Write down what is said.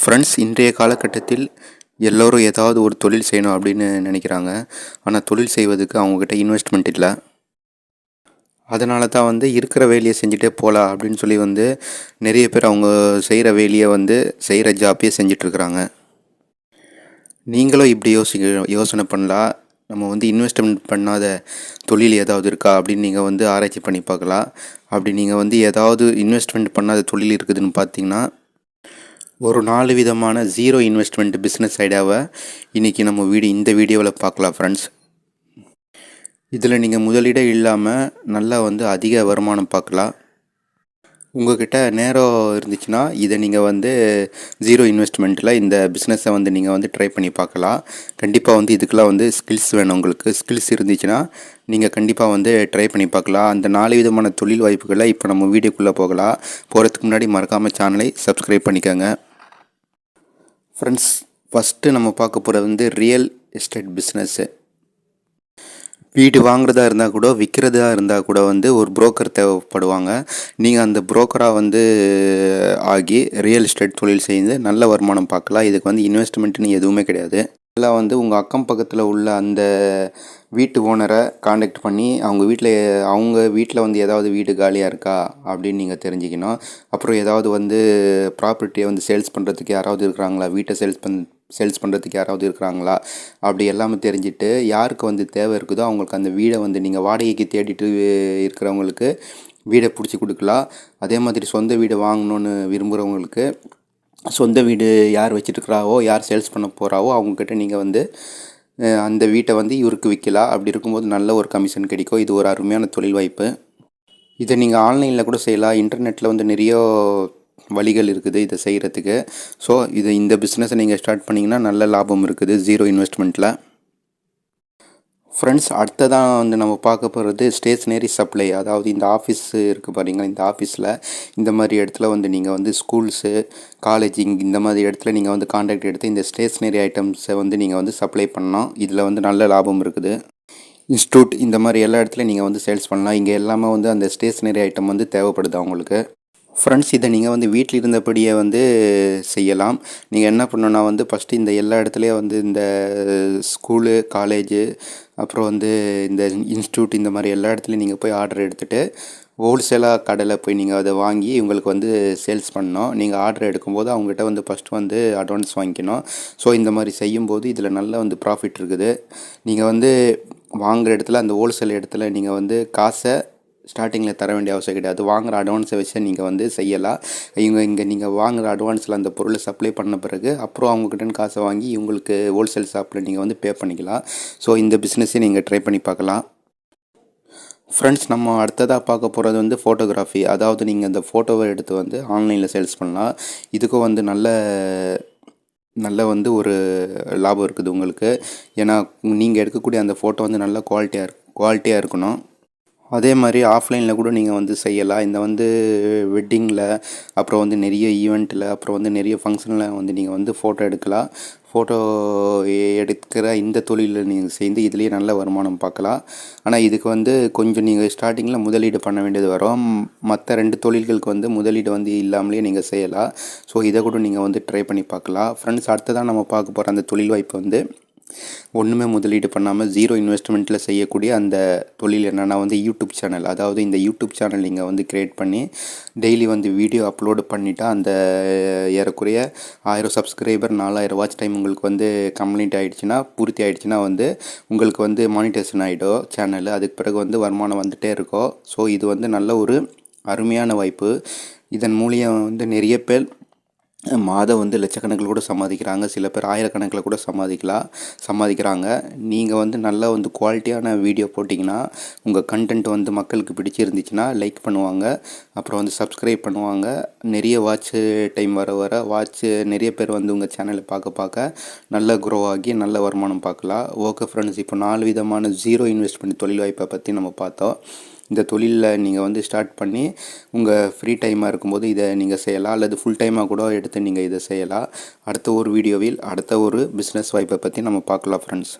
Friends இன்றைய காலகட்டத்தில் எல்லோரும் ஏதாவது ஒரு தொழில் செய்யணும் அப்படின்னு நினைக்கிறாங்க. ஆனால் தொழில் செய்வதுக்கு அவங்கக்கிட்ட இன்வெஸ்ட்மெண்ட் இல்லை. அதனால தான் வந்து இருக்கிற வேலையை செஞ்சுட்டே போகலாம் அப்படின்னு சொல்லி வந்து நிறைய பேர் அவங்க செய்கிற வேலையை வந்து செய்கிற ஜாப்பையே செஞ்சிட்ருக்குறாங்க. நீங்களும் இப்படி யோசிக்க யோசனை பண்ணலாம் நம்ம வந்து இன்வெஸ்ட்மெண்ட் பண்ணாத தொழில் ஏதாவது இருக்கா? அப்படின்னு நீங்கள் வந்து ஆராய்ச்சி பண்ணி பார்க்கலாம். அப்படி நீங்கள் வந்து ஏதாவது இன்வெஸ்ட்மெண்ட் பண்ணாத தொழில் இருக்குதுன்னு பார்த்தீங்கன்னா ஒரு நாலு விதமான ஜீரோ இன்வெஸ்ட்மெண்ட் பிஸ்னஸ் ஐடியாவை இன்றைக்கி நம்ம வீடியோ இந்த வீடியோவில் பார்க்கலாம் ஃப்ரெண்ட்ஸ் இதில் நீங்கள் முதலீடே இல்லாமல் நல்லா வந்து அதிக வருமானம் பார்க்கலாம். உங்கள்கிட்ட நேரம் இருந்துச்சுன்னா இதை நீங்கள் வந்து ஜீரோ இன்வெஸ்ட்மெண்ட்டில் இந்த பிஸ்னஸை வந்து நீங்கள் வந்து ட்ரை பண்ணி பார்க்கலாம். கண்டிப்பாக வந்து இதுக்கெலாம் வந்து ஸ்கில்ஸ் வேணும் உங்களுக்கு. ஸ்கில்ஸ் இருந்துச்சுன்னா நீங்கள் கண்டிப்பாக வந்து ட்ரை பண்ணி பார்க்கலாம். அந்த நாலு விதமான தொழில் வாய்ப்புகளை இப்போ நம்ம வீடியோக்குள்ளே போகலாம். போகிறதுக்கு முன்னாடி மறக்காமல் சேனலை சப்ஸ்கிரைப் பண்ணிக்கோங்க. ஃப்ரெண்ட்ஸ் ஃபஸ்ட்டு நம்ம பார்க்க போகிறது வந்து ரியல் எஸ்டேட் பிஸ்னஸ்ஸு வீடு வாங்குறதா இருந்தால் கூட விற்கிறதா இருந்தால் கூட வந்து ஒரு புரோக்கர் தேவைப்படுவாங்க. நீங்கள் அந்த புரோக்கராக வந்து ஆகி ரியல் எஸ்டேட் தொழில் செய்து நல்ல வருமானம் பார்க்கலாம். இதுக்கு வந்து இன்வெஸ்ட்மெண்ட்டுன்னு எதுவுமே கிடையாது. எல்லாம் வந்து உங்கள் அக்கம் பக்கத்தில் உள்ள அந்த வீட்டு ஓனரை காண்டாக்ட் பண்ணி அவங்க வீட்டில் அவங்க வீட்டில் வந்து ஏதாவது வீடு காலியாக இருக்கா அப்படின்னு நீங்கள் தெரிஞ்சுக்கணும். அப்புறம் ஏதாவது வந்து ப்ராப்பர்ட்டியை வந்து சேல்ஸ் பண்ணுறதுக்கு யாராவது இருக்கிறாங்களா? வீட்டை சேல்ஸ் பண் சேல்ஸ் பண்ணுறதுக்கு யாராவது இருக்கிறாங்களா? அப்படி எல்லாமே தெரிஞ்சுட்டு யாருக்கு வந்து தேவை இருக்குதோ அவங்களுக்கு அந்த வீடை வந்து நீங்கள் வாடகைக்கு தேடிட்டு இருக்கிறவங்களுக்கு வீடை பிடிச்சி கொடுக்கலாம். அதே மாதிரி சொந்த வீடு வாங்கணுன்னு விரும்புகிறவங்களுக்கு சொந்த வீடு யார் வச்சுட்டுருக்குறாவோ யார் சேல்ஸ் பண்ண போகிறாவோ அவங்கக்கிட்ட நீங்கள் வந்து அந்த வீட்டை வந்து இவருக்கு விற்கலாம் அப்படி இருக்கும்போது நல்ல ஒரு கமிஷன் கிடைக்கும். இது ஒரு அருமையான தொழில் வாய்ப்பு. இதை நீங்கள் ஆன்லைனில் கூட செய்யலாம். இன்டர்நெட்டில் வந்து நிறைய வழிகள் இருக்குது இதை செய்கிறதுக்கு ஸோ இதை இந்த பிஸ்னஸை நீங்கள் ஸ்டார்ட் பண்ணிங்கன்னா நல்ல லாபம் இருக்குது ஜீரோ இன்வெஸ்ட்மெண்ட்டில் ஃப்ரெண்ட்ஸ் அடுத்ததான் வந்து நம்ம பார்க்க போகிறது ஸ்டேஷ்னரி சப்ளை அதாவது இந்த ஆஃபீஸ் இருக்குது பாருங்கள் இந்த ஆஃபீஸில் இந்த மாதிரி இடத்துல வந்து நீங்கள் வந்து ஸ்கூல்ஸு காலேஜ் இந்த மாதிரி இடத்துல நீங்கள் வந்து காண்டாக்ட் எடுத்து இந்த ஸ்டேஷ்னரி ஐட்டம்ஸை வந்து நீங்கள் வந்து சப்ளை பண்ணலாம். இதில் வந்து நல்ல லாபம் இருக்குது. இன்ஸ்டியூட் இந்த மாதிரி எல்லா இடத்துலையும் நீங்கள் வந்து சேல்ஸ் பண்ணலாம். இங்கே எல்லாமே வந்து அந்த ஸ்டேஷ்னரி ஐட்டம் வந்து தேவைப்படுது அவங்களுக்கு ஃப்ரெண்ட்ஸ் இதை நீங்கள் வந்து வீட்டில் இருந்தபடியே வந்து செய்யலாம். நீங்கள் என்ன பண்ணணுன்னா வந்து ஃபஸ்ட்டு இந்த எல்லா இடத்துலையும் வந்து இந்த ஸ்கூலு காலேஜு அப்புறம் வந்து இந்த இன்ஸ்டியூட் இந்த மாதிரி எல்லா இடத்துலையும் நீங்கள் போய் ஆர்டர் எடுத்துகிட்டு ஹோல்சேலாக கடையில் போய் நீங்கள் அதை வாங்கி உங்களுக்கு வந்து சேல்ஸ் பண்ணணும். நீங்கள் ஆர்டர் எடுக்கும்போது அவங்ககிட்ட வந்து ஃபஸ்ட்டு வந்து அட்வான்ஸ் வாங்கிக்கணும். ஸோ இந்த மாதிரி செய்யும்போது இதில் நல்ல வந்து ப்ராஃபிட் இருக்குது. நீங்கள் வந்து வாங்குகிற இடத்துல அந்த ஹோல்சேல் இடத்துல நீங்கள் வந்து காசை ஸ்டார்டிங்கில் தர வேண்டிய அவசியம் கிடையாது. வாங்குகிற அட்வான்ஸை வச்சு நீங்கள் வந்து செய்யலாம். இவங்க இங்கே நீங்கள் வாங்குகிற அட்வான்ஸில் அந்த பொருளை சப்ளை பண்ண பிறகு அப்புறம் அவங்கக்கிட்ட காசை வாங்கி இவங்களுக்கு ஹோல்சேல் ஷாப்பில் நீங்கள் வந்து பே பண்ணிக்கலாம். ஸோ இந்த பிஸ்னஸை நீங்கள் ட்ரை பண்ணி பார்க்கலாம். ஃப்ரெண்ட்ஸ் நம்ம அடுத்ததாக பார்க்க போகிறது வந்து ஃபோட்டோகிராஃபி அதாவது நீங்கள் அந்த ஃபோட்டோவை எடுத்து வந்து ஆன்லைனில் சேல்ஸ் பண்ணலாம். இதுக்கும் வந்து நல்ல நல்ல வந்து ஒரு லாபம் இருக்குது உங்களுக்கு. ஏன்னா நீங்கள் எடுக்கக்கூடிய அந்த ஃபோட்டோ வந்து நல்ல குவாலிட்டியாக குவாலிட்டியாக இருக்கணும். அதே மாதிரி ஆஃப்லைனில் கூட நீங்கள் வந்து செய்யலாம். இந்த வந்து வெட்டிங்கில் அப்புறம் வந்து நிறைய ஈவெண்ட்டில் அப்புறம் வந்து நிறைய ஃபங்க்ஷனில் வந்து நீங்கள் வந்து ஃபோட்டோ எடுக்கலாம். ஃபோட்டோ எடுக்கிற இந்த தொழிலில் நீங்கள் சேர்ந்து இதுலேயே நல்ல வருமானம் பார்க்கலாம். ஆனால் இதுக்கு வந்து கொஞ்சம் நீங்கள் ஸ்டார்டிங்கில் முதலீடு பண்ண வேண்டியது வரும். மற்ற ரெண்டு தொழில்களுக்கு வந்து முதலீடு வந்து இல்லாமலே நீங்கள் செய்யலாம். ஸோ இதை கூட நீங்கள் வந்து ட்ரை பண்ணி பார்க்கலாம். ஃப்ரெண்ட்ஸ் அடுத்ததான் நம்ம பார்க்க போகிற அந்த தொழில் வாய்ப்பு வந்து ஒன்றுமே முதலீடு பண்ணாமல் ஜீரோ இன்வெஸ்ட்மெண்ட்டில் செய்யக்கூடிய அந்த தொழில் என்னென்னா வந்து யூடியூப் சேனல் அதாவது இந்த யூடியூப் சேனல் நீங்கள் வந்து க்ரியேட் பண்ணி டெய்லி வந்து வீடியோ அப்லோடு பண்ணிவிட்டு அந்த ஏறக்குறைய ஆயிரம் சப்ஸ்கிரைபர் நாலாயிரம் வாட்ச் டைம் உங்களுக்கு வந்து கம்ப்ளீட் ஆகிடுச்சுன்னா பூர்த்தி ஆகிடுச்சுன்னா வந்து உங்களுக்கு வந்து மானிட்டேஷன் ஆகிடும் சேனல் அதுக்கு பிறகு வந்து வருமானம் வந்துகிட்டே இருக்கும். ஸோ இது வந்து நல்ல ஒரு அருமையான வாய்ப்பு. இதன் மூலியம் வந்து நிறைய பேர் மாதம் வந்து லட்சக்கணக்கில் கூட சம்பாதிக்கிறாங்க. சில பேர் ஆயிரக்கணக்கில் கூட சம்பாதிக்கலாம் சம்பாதிக்கிறாங்க. நீங்கள் வந்து நல்லா வந்து குவாலிட்டியான வீடியோ போட்டிங்கன்னா உங்கள் கண்டென்ட் வந்து மக்களுக்கு பிடிச்சிருந்துச்சுன்னா லைக் பண்ணுவாங்க. அப்புறம் வந்து சப்ஸ்கிரைப் பண்ணுவாங்க. நிறைய வாட்ச்சு டைம் வர வர வாட்ச்சு நிறைய பேர் வந்து உங்கள் சேனலை பார்க்க பார்க்க நல்லா க்ரோ ஆகி நல்ல வருமானம் பார்க்கலாம். ஓகே ஃப்ரெண்ட்ஸ் இப்போ நாலு விதமான ஜீரோ இன்வெஸ்ட்மெண்ட் தொழில் வாய்ப்பை பற்றி நம்ம பார்த்தோம். இந்த தொழிலில் நீங்கள் வந்து ஸ்டார்ட் பண்ணி உங்கள் ஃப்ரீ டைமாக இருக்கும்போது இதை நீங்கள் செய்யலாம். அல்லது ஃபுல் டைமாக கூட எடுத்து நீங்கள் இதை செய்யலாம். அடுத்த ஒரு வீடியோவில் அடுத்த ஒரு பிஸ்னஸ் வாய்ப்பை பற்றி நம்ம பார்க்கலாம் ஃப்ரெண்ட்ஸ்